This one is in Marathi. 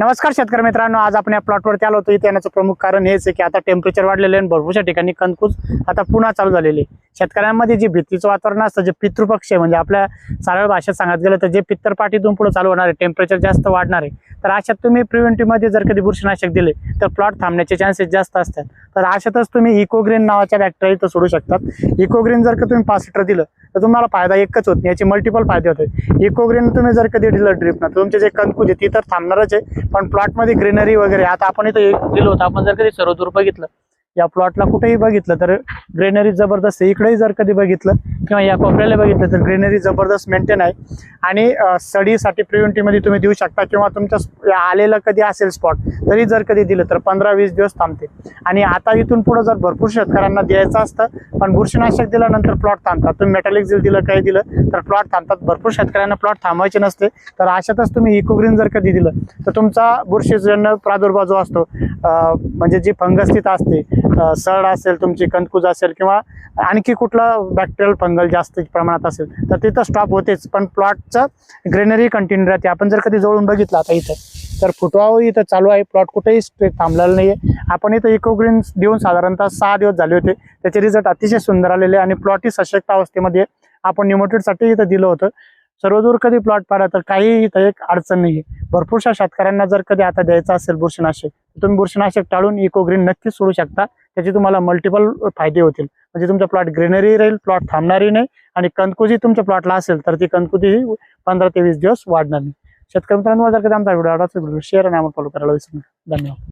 नमस्कार शेतकरी मित्रांनो आज आपण या प्लॉटवरती आलो होतो. इथे येण्याचं प्रमुख कारण हेच आहे की आता टेम्परेचर वाढलेलं आहे भरपूरशा ठिकाणी कंदकूस आता पुन्हा चालू झालेली आहे. शेतकऱ्यांमध्ये जे भीतीचं वातावरण असतं जे पितृपक्ष आहे म्हणजे आपल्या सरळ भाषेत सांगत गेलं तर जे पित्तरपाठीतून पुढे चालू होणार आहे टेम्परेचर जास्त वाढणार आहे तर अशात तुम्ही प्रिव्हेंटिव्हमध्ये जर कधी बुरशीनाशक दिले तर प्लॉट थांबण्याचे चान्सेस जास्त असतात. तर अशातच तुम्ही इकोग्रीन नावाच्या बॅक्टेरिया इथं सोडू शकतात. इकोग्रीन जर का तुम्ही पाच लिटर दिलं तर तुम्हाला फायदा एकच होत नाही. याचे मल्टिपल फायदे होते. इकोग्रीन तुम्ही जर कधी दिलं ड्रिप ना तुमचे जे कणकूज आहे ती तर थांबणारच आहे. पण प्लॉटमध्ये ग्रीनरी वगैरे आता आपण इथं दिलं होतं आपण जर कधी सर्वदूर बघितलं या प्लॉटला कुठेही बघितलं तर ग्रेनरी जबरदस्त आहे. इकडेही जर कधी बघितलं किंवा या कोपऱ्याला बघितलं तर ग्रेनरी जबरदस्त मेंटेन आहे. आणि सडीसाठी प्रिव्हेंटीमध्ये तुम्ही देऊ शकता किंवा तुमच्या आलेलं कधी असेल स्पॉट तरी जर कधी दिलं तर पंधरा वीस दिवस थांबते. आणि आता इथून पुढं जर भरपूर शेतकऱ्यांना द्यायचं असतं पण बुरशीनाशक दिल्यानंतर प्लॉट थांबतात. तुम्ही मेटॅलिक जर दिलं काही दिलं तर प्लॉट थांबतात. भरपूर शेतकऱ्यांना प्लॉट थांबवायचे नसते. तर अशातच तुम्ही इकोग्रीन जर कधी दिलं तर तुमचा बुरशीजन्य प्रादुर्भाव जो असतो म्हणजे जी फंगस्थित असते सड असेल तुमची कंदकुज असेल किंवा आणखी कुठला बॅक्टेरियल फंगल जास्त प्रमाणात असेल तर तिथं स्टॉप होतेच. पण प्लॉटचं ग्रेनरी कंटिन्यू राहते. आपण जर कधी जवळून बघितलं आता इथं तर फुटवाव इथं चालू आहे. प्लॉट कुठेही थांबलेलं नाही आहे आपण इथं इकोग्रीन देऊन साधारणतः सहा दिवस झाले होते. त्याचे रिझल्ट अतिशय सुंदर आलेले आणि प्लॉट ही सशक्त अवस्थेमध्ये आपण निमोटेडसाठी इथं दिलं होतं. सर्वदूर कधी प्लॉट पाहिला तर काही इथं एक अडचण नाही भरपूरशा शेतकऱ्यांना जर कधी आता द्यायचं असेल बुरशीनाशक तुम्ही बुरशीनाशक टाळून इको ग्रीन नक्कीच सोडू शकता. त्याचे तुम्हाला मल्टिपल फायदे होतील. म्हणजे तुमचा प्लॉट ग्रीनरी राहील प्लॉट थांबणारही नाही आणि कणकुजी तुमच्या प्लॉटला असेल तर ती कंदकुजी ही पंधरा ते वीस दिवस वाढणार नाही. शेतकरी मित्रांनो जर कधी आमचा व्हिडिओ आवडला तर शेअर आणि आम्हाला फॉलो करायला विसरू नका. धन्यवाद.